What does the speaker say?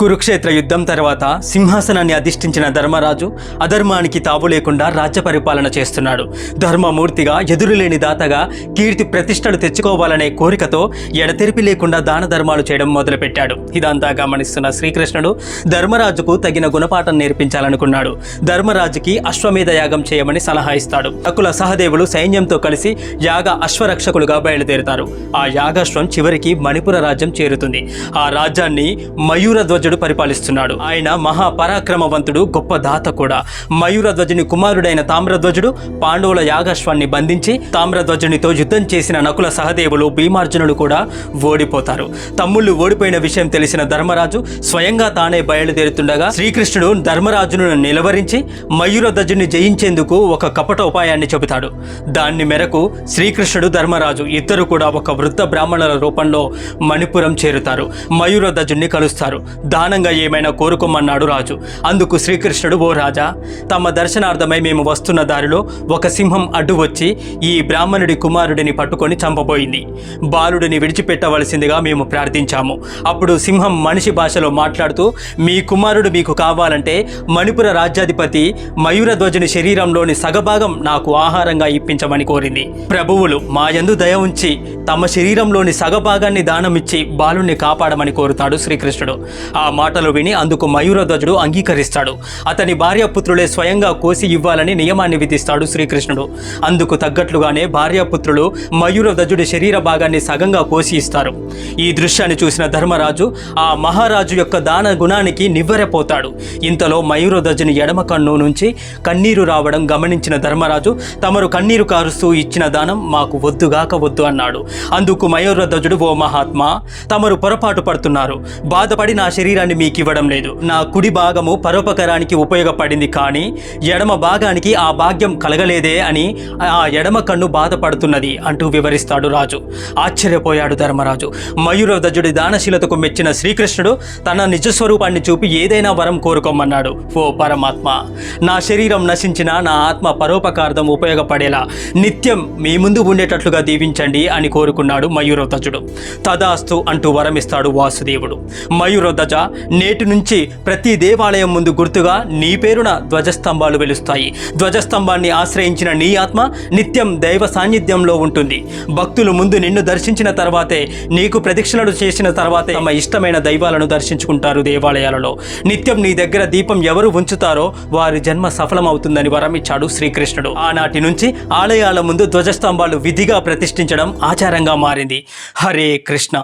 కురుక్షేత్ర యుద్ధం తర్వాత సింహాసనాన్ని అధిష్ఠించిన ధర్మరాజు అధర్మానికి తావు లేకుండా రాజ్య పరిపాలన చేస్తున్నాడు. ధర్మమూర్తిగా ఎదురులేని దాతగా కీర్తి ప్రతిష్టలు తెచ్చుకోవాలనే కోరికతో ఎడతెరిపి లేకుండా దాన ధర్మాలు చేయడం మొదలుపెట్టాడు. ఇదంతా గమనిస్తున్న శ్రీకృష్ణుడు ధర్మరాజుకు తగిన గుణపాఠం నేర్పించాలనుకున్నాడు. ధర్మరాజుకి అశ్వమేధ యాగం చేయమని సలహా ఇస్తాడు. అకుల సహదేవులు సైన్యంతో కలిసి యాగ అశ్వరక్షకులుగా బయలుదేరుతారు. ఆ యాగాశ్వం చివరికి మణిపుర రాజ్యం చేరుతుంది. ఆ రాజ్యాన్ని మయూరధ్వజుడు పరిపాలిస్తున్నాడు. ఆయన మహాపరాక్రమవంతుడు గొప్ప దాత కూడా. మయూరధ్వజుని కుమారుడైన తామ్రధ్వజుడు పాండవుల యాగశ్వాన్ని బంధించి తామ్రధ్వజునితో యుద్ధం చేసిన నకుల సహదేవులు భీమార్జునులు కూడా ఓడిపోతారు. తమ్ముళ్ళు ఓడిపోయిన విషయం తెలిసిన ధర్మరాజు స్వయంగా తానే బయలుదేరుతుండగా శ్రీకృష్ణుడు ధర్మరాజును నిలవరించి మయూరధ్వజుని జయించేందుకు ఒక కపట ఉపాయాన్ని చెబుతాడు. దాన్ని మేరకు శ్రీకృష్ణుడు ధర్మరాజు ఇద్దరు కూడా ఒక వృద్ధ బ్రాహ్మణుల రూపంలో మణిపురం చేరుతారు. మయూరధ్వజుణ్ణి కలుస్తారు. దానంగా ఏమైనా కోరుకోమన్నాడు రాజు. అందుకు శ్రీకృష్ణుడు ఓ రాజా తమ దర్శనార్థమై మేము వస్తున్న దారిలో ఒక సింహం అడ్డు వచ్చి ఈ బ్రాహ్మణుడి కుమారుడిని పట్టుకొని చంపబోయింది. బాలుడిని విడిచిపెట్టవలసిందిగా మేము ప్రార్థించాము. అప్పుడు సింహం మనిషి భాషలో మాట్లాడుతూ మీ కుమారుడు మీకు కావాలంటే మణిపుర రాజ్యాధిపతి మయూరధ్వజుని శరీరంలోని సగభాగం నాకు ఆహారంగా ఇప్పించమని కోరింది. ప్రభువులు మా యందు దయ ఉంచి తమ శరీరంలోని సగభాగాన్ని దానమిచ్చి బాలుణ్ణి కాపాడమని కోరుతాడు శ్రీకృష్ణుడు. ఆ మాటలు విని అందుకు మయూరధ్వజుడు అంగీకరిస్తాడు. అతని భార్యాపుత్రులే స్వయంగా కోసి ఇవ్వాలని నియమాన్ని విధిస్తాడు శ్రీకృష్ణుడు. అందుకు తగ్గట్లుగానే భార్యాపుత్రులు మయూరధ్వజుడి శరీర భాగాన్ని సగంగా కోసి ఇస్తారు. ఈ దృశ్యాన్ని చూసిన ధర్మరాజు ఆ మహారాజు యొక్క దాన గుణానికి నివ్వెరపోతాడు. ఇంతలో మయూరధ్వజుని ఎడమ కన్ను నుంచి కన్నీరు రావడం గమనించిన ధర్మరాజు తమరు కన్నీరు కారుస్తూ ఇచ్చిన దానం మాకు వద్దుగాక వద్దు అన్నాడు. అందుకు మయూరధ్వజుడు ఓ మహాత్మా తమరు పొరపాటు పడుతున్నారు. బాధపడి నా శరీర శరీరాన్ని మీకు ఇవ్వడం లేదు. నా కుడి భాగము పరోపకారానికి ఉపయోగపడింది కానీ ఎడమ భాగానికి ఆ భాగ్యం కలగలేదే అని ఆ ఎడమ కన్ను బాధపడుతున్నది అంటూ వివరిస్తాడు రాజు. ఆశ్చర్యపోయాడు ధర్మరాజు. మయూరధ్వజుడి దానశీలతకు మెచ్చిన శ్రీకృష్ణుడు తన నిజస్వరూపాన్ని చూపి ఏదైనా వరం కోరుకోమన్నాడు. ఓ పరమాత్మ! నా శరీరం నశించిన నా ఆత్మ పరోపకార్థం ఉపయోగపడేలా నిత్యం మీ ముందు ఉండేటట్లుగా దీవించండి అని కోరుకున్నాడు మయూరధ్వజుడు తదాస్తు అంటూ వరమిస్తాడు వాసుదేవుడు. మయూరధ్వజ నేటి నుంచి ప్రతి దేవాలయం ముందు గుర్తుగా నీ పేరున ధ్వజస్తంభాలు వెలుస్తాయి. ధ్వజస్తంభాన్ని ఆశ్రయించిన నీ ఆత్మ నిత్యం దైవ సాన్నిధ్యంలో ఉంటుంది. భక్తులు ముందు నిన్ను దర్శించిన తర్వాతే నీకు ప్రదక్షిణలు చేసిన తర్వాతే తమ ఇష్టమైన దైవాలను దర్శించుకుంటారు దేవాలయాలలో. నిత్యం నీ దగ్గర దీపం ఎవరు ఉంచుతారో వారి జన్మ సఫలమవుతుందని వరమిచ్చాడు శ్రీకృష్ణుడు. ఆనాటి నుంచి ఆలయాల ముందు ధ్వజస్తంభాలు విధిగా ప్రతిష్ఠించడం ఆచారంగా మారింది. హరే కృష్ణ.